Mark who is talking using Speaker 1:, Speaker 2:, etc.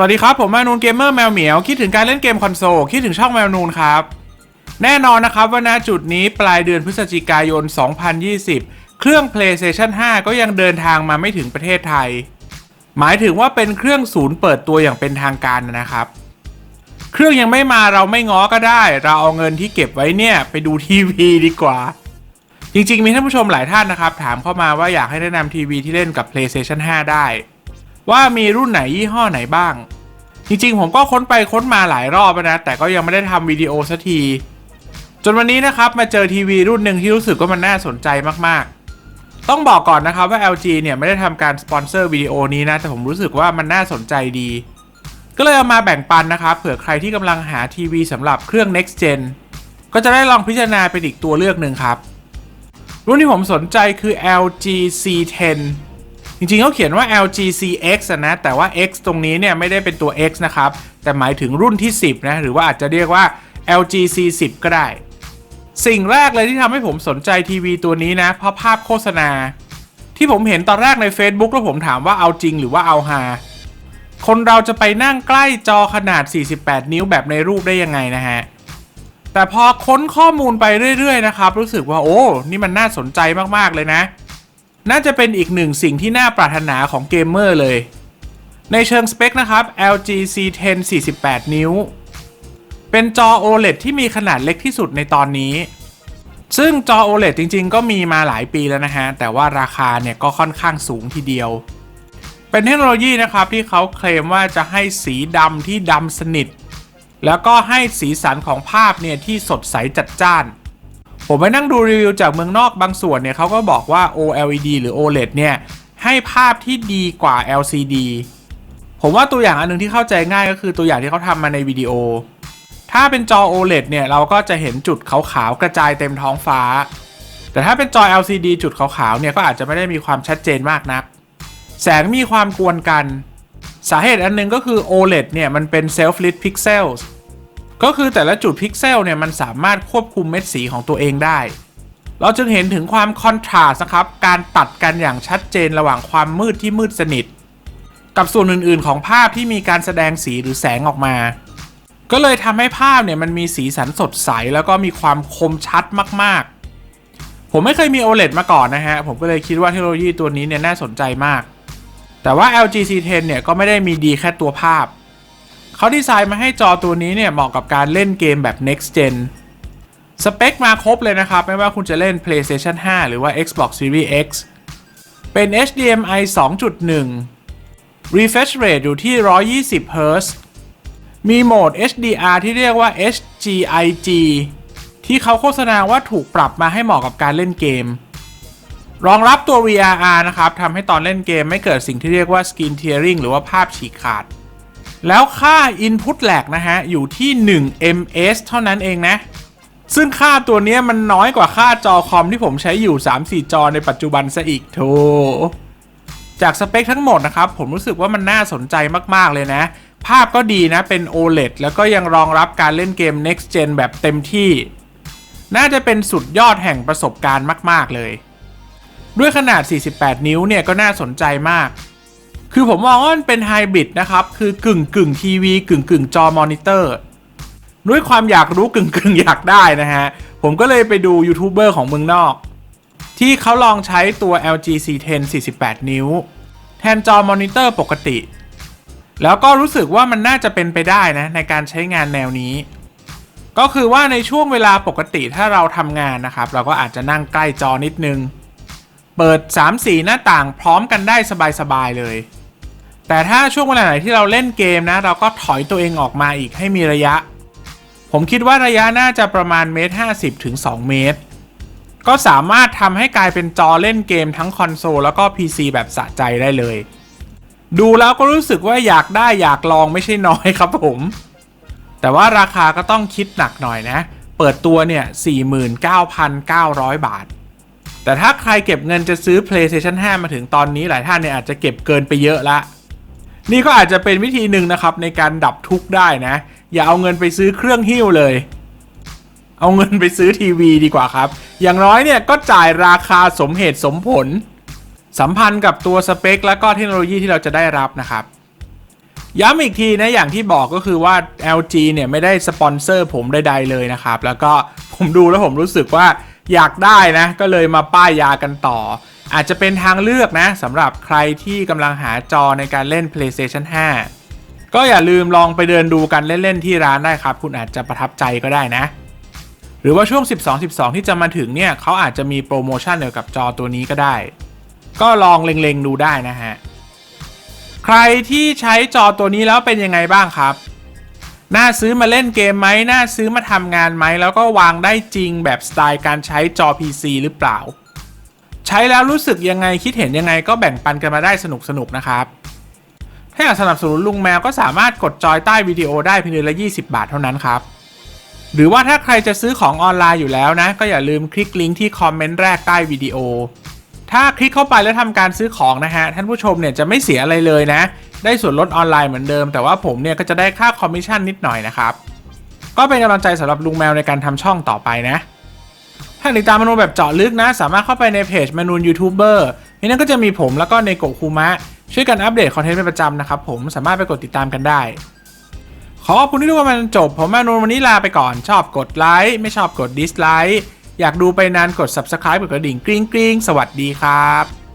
Speaker 1: สวัสดีครับ ผมแมวนูนเกมเมอร์แมวเหมียว คิดถึงการเล่นเกมคอนโซล คิดถึงช่องแมวนูนครับ แน่นอนนะครับว่าณจุดนี้ปลายเดือนพฤศจิกายน 2020 เครื่อง PlayStation 5 ก็ยังเดินทางมาไม่ถึงประเทศไทย หมายถึงว่าเป็นเครื่องศูนย์เปิดตัวอย่างเป็นทางการนะครับ เครื่องยังไม่มาเราไม่ง้อก็ได้ เราเอาเงินที่เก็บไว้เนี่ยไปดูทีวีดีกว่า จริงๆ มีท่านผู้ชมหลายท่านนะครับ ถามเข้ามาว่าอยากให้แนะนำทีวีที่เล่นกับ PlayStation 5 ได้ ว่ามีรุ่นไหนยี่ห้อไหนบ้าง จริงๆ ผมก็ค้นไปค้นมาหลายรอบนะ แต่ก็ยังไม่ได้ทำวิดีโอสักที จนวันนี้นะครับมาเจอทีวีรุ่นหนึ่งที่รู้สึกว่ามันน่าสนใจมากๆ ต้องบอกก่อนนะครับว่า LG เนี่ยไม่ได้ทำการสปอนเซอร์วิดีโอนี้นะ แต่ผมรู้สึกว่ามันน่าสนใจดี ก็เลยเอามาแบ่งปันนะครับเผื่อใครที่กำลังหาทีวีสำหรับเครื่อง next gen ก็จะได้ลองพิจารณาเป็นอีกตัวเลือกหนึ่งครับ รุ่นที่ผมสนใจคือ LG C10 จริงๆเขาเขียนว่า LG CX นะ แต่ว่า X ตรงนี้เนี่ยไม่ได้เป็นตัว X นะครับ แต่หมายถึงรุ่นที่ 10 นะ หรือว่าอาจจะเรียกว่า LG C10 ก็ได้ สิ่งแรกเลยที่ทำให้ผมสนใจทีวีตัวนี้นะเพราะภาพโฆษณา ที่ผมเห็นตอนแรกใน Facebook แล้วผมถามว่าเอาจริงหรือว่าเอาฮาคนเราจะไปนั่งใกล้จอขนาด 48 นิ้วแบบในรูปได้ยังไงนะฮะ แต่พอค้นข้อมูลไปเรื่อยๆนะครับ รู้สึกว่าโอ้ นี่มันน่าสนใจมากๆเลยนะ น่าจะเป็นอีกหนึ่งสิ่งที่น่าปรารถนาของเกมเมอร์เลย ในเชิงสเปคนะครับ LG C10 48 นิ้ว เป็นจอ OLED ที่มีขนาดเล็กที่สุดในตอนนี้ ซึ่งจอ OLED จริง ๆ ก็มีมาหลายปีแล้วนะฮะ แต่ว่าราคาเนี่ยก็ค่อนข้างสูงทีเดียว เป็นเทคโนโลยีนะครับที่เขาเคลมว่าจะให้สีดำที่ดำสนิท แล้วก็ให้สีสันของภาพเนี่ยที่สดใสจัดจ้าน ผมไปนั่งดูรีวิวจากเมืองนอกบางส่วนเนี่ยเขาก็บอกว่า OLED หรือ OLED เนี่ย ให้ภาพที่ดีกว่า LCD ผมว่าตัวอย่างอันหนึงที่เข้าใจง่ายก็คือตัวอย่างที่เขาทำมาในวิดีโอ ถ้าเป็นจอ OLED เนี่ย เราก็จะเห็นจุดขาวๆกระจายเต็มท้องฟ้า แต่ถ้าเป็นจอ LCD จุดขาวๆเนี่ยก็อาจจะไม่ได้มีความชัดเจนมากนัก แสงมีความกวนกัน สาเหตุอันหนึงก็คือ OLED เนี่ยมันเป็น self lit pixels ก็คือแต่ละจุดพิกเซลเนี่ยมันสามารถควบคุมเม็ดสีของตัวเองได้ เราจึงเห็นถึงความคอนทราสต์นะครับ การตัดกันอย่างชัดเจนระหว่างความมืดที่มืดสนิท กับส่วนอื่นๆ ของภาพที่มีการแสดงสีหรือแสงออกมา ก็เลยทำให้ภาพเนี่ยมันมีสีสันสดใสแล้วก็มีความคมชัดมากๆ ผมไม่เคยมี OLED มาก่อนนะฮะ ผมก็เลยคิดว่าเทคโนโลยีตัวนี้เนี่ยน่าสนใจมาก แต่ว่า LG C10 เนี่ยก็ไม่ได้มีดีแค่ตัวภาพ เขาดีไซน์มาให้จอตัวนี้เนี่ยเหมาะกับการเล่นเกมแบบ next gen สเปคมาครบเลยนะครับ ไม่ว่าคุณจะเล่น PlayStation 5 หรือว่า Xbox Series X เป็น HDMI 2.1 Refresh Rate อยู่ที่ 120 Hz มีโหมด HDR ที่เรียกว่า HGIG ที่เขาโฆษณาว่าถูกปรับมาให้เหมาะกับการเล่นเกม รองรับตัว VRR นะครับทำให้ตอนเล่นเกมไม่เกิดสิ่งที่เรียกว่า Skin Tearing หรือว่าภาพฉีกขาด แล้วค่า Input lag นะฮะ อยู่ที่ 1 ms เท่านั้นเองนะ ซึ่งค่าตัวนี้มันน้อยกว่าค่าจอคอมที่ผมใช้อยู่ 3-4 จอในปัจจุบันซะอีกโถจากสเปคทั้งหมดนะครับ ผมรู้สึกว่ามันน่าสนใจมาก ๆ เลยนะ ภาพก็ดีนะเป็น OLED แล้วก็ยังรองรับการเล่นเกม Next Gen แบบเต็มที่ น่าจะเป็นสุดยอดแห่งประสบการณ์มาก ๆ เลย ด้วยขนาด 48 นิ้วเนี่ยก็น่าสนใจมาก คือผมมองว่ามันเป็นไฮบริดนะครับ คือกึ่งกึ่งทีวีกึ่งกึ่งจอมอนิเตอร์ด้วยความอยากรู้กึ่งกึ่งอยากได้นะฮะ ผมก็เลยไปดูยูทูบเบอร์ของเมืองนอก ที่เขาลองใช้ตัว LG C10 48 นิ้ว แทนจอมอนิเตอร์ปกติ แล้วก็รู้สึกว่ามันน่าจะเป็นไปได้นะ ในการใช้งานแนวนี้ ก็คือว่าในช่วงเวลาปกติถ้าเราทำงานนะครับ เราก็อาจจะนั่งใกล้จอนิดนึง เปิด 3-4 หน้าต่างพร้อมกันได้สบายๆเลย แต่ถ้าช่วงเวลาไหนที่เราเล่นเกมนะ เราก็ถอยตัวเองออกมาอีกให้มีระยะ ผมคิดว่าระยะน่าจะประมาณเมตร50ถึง2เมตร ก็สามารถทำให้กลายเป็นจอเล่นเกมทั้งคอนโซลแล้วก็ PC แบบสะใจได้เลย ดูแล้วก็รู้สึกว่าอยากได้อยากลองไม่ใช่น้อยครับผม แต่ว่าราคาก็ต้องคิดหนักหน่อยนะ เปิดตัวเนี่ย 49,900 บาทแต่ถ้าใครเก็บเงินจะซื้อ PlayStation 5 มาถึงตอนนี้หลายท่านเนี่ยอาจจะเก็บเกินไปเยอะละ นี่ก็อาจจะเป็นวิธีหนึ่งนะครับในการดับทุกข์ได้นะ อย่าเอาเงินไปซื้อเครื่องหิ้วเลย เอาเงินไปซื้อทีวีดีกว่าครับ อย่างน้อยเนี่ยก็จ่ายราคาสมเหตุสมผล สัมพันธ์กับตัวสเปค และก็เทคโนโลยีที่เราจะได้รับนะครับ ย้ำอีกทีนะอย่างที่บอกก็คือว่า LG เนี่ยไม่ได้สปอนเซอร์ผมใดๆเลยนะครับ แล้วก็ผมดูแล้วผมรู้สึกว่า อยากได้นะ ก็เลยมาป้ายยากันต่อ อาจจะเป็นทางเลือกนะสำหรับใครที่กำลังหาจอในการเล่น PlayStation 5 ก็อย่าลืมลองไปเดินดูกันเล่นๆที่ร้านได้ครับ คุณอาจจะประทับใจก็ได้นะ หรือว่าช่วง 12 12 ที่จะมาถึงเนี่ยเขาอาจจะมีโปรโมชั่นเกี่ยวกับจอตัวนี้ก็ได้ ก็ลองเล็งๆดูได้นะฮะใครที่ใช้จอตัวนี้แล้วเป็นยังไงบ้างครับ น่าซื้อมาเล่นเกมไหมน่าซื้อมาทำงานไหม แล้วก็วางได้จริงแบบสไตล์การใช้จอ PC หรือเปล่า ใช้แล้วรู้สึกยังไงคิดเห็นยังไงก็แบ่งปันกันมาได้สนุกๆนะครับ ถ้าอยากสนับสนุนลุงแมวก็สามารถกดจอยใต้วิดีโอได้เพียงเดือนละ 20 บาทเท่านั้นครับ หรือว่าถ้าใครจะซื้อของออนไลน์อยู่แล้วนะ ก็อย่าลืมคลิกลิงก์ที่คอมเมนต์แรกใต้วิดีโอถ้าคลิกเข้าไปแล้วทำการซื้อของนะฮะ ท่านผู้ชมเนี่ยจะไม่เสียอะไรเลยนะ ได้ส่วนลดออนไลน์เหมือนเดิม แต่ว่าผมเนี่ยก็จะได้ค่าคอมมิชชั่นนิดหน่อยนะครับ ก็เป็นกำลังใจสำหรับลุงแมวในการทำช่องต่อไปนะถ้าติดตามมนูแบบเจาะลึกนะ สามารถเข้าไปในเพจมนูนยูทูบเบอร์ในนั้นก็จะมีผมแล้วก็ในโกคูมะช่วยกันอัปเดตคอนเทนต์เป็นประจำนะครับผมสามารถไปกดติดตามกันได้ ขอขอบคุณที่ดูกันมาจนจบ ผมแมนูวันนี้ลาไปก่อน ชอบกดไลค์ไม่ชอบกดดิสไลค์อยากดูไปนานกด subscribe กดกระดิ่งกริ๊งกริ๊งสวัสดีครับ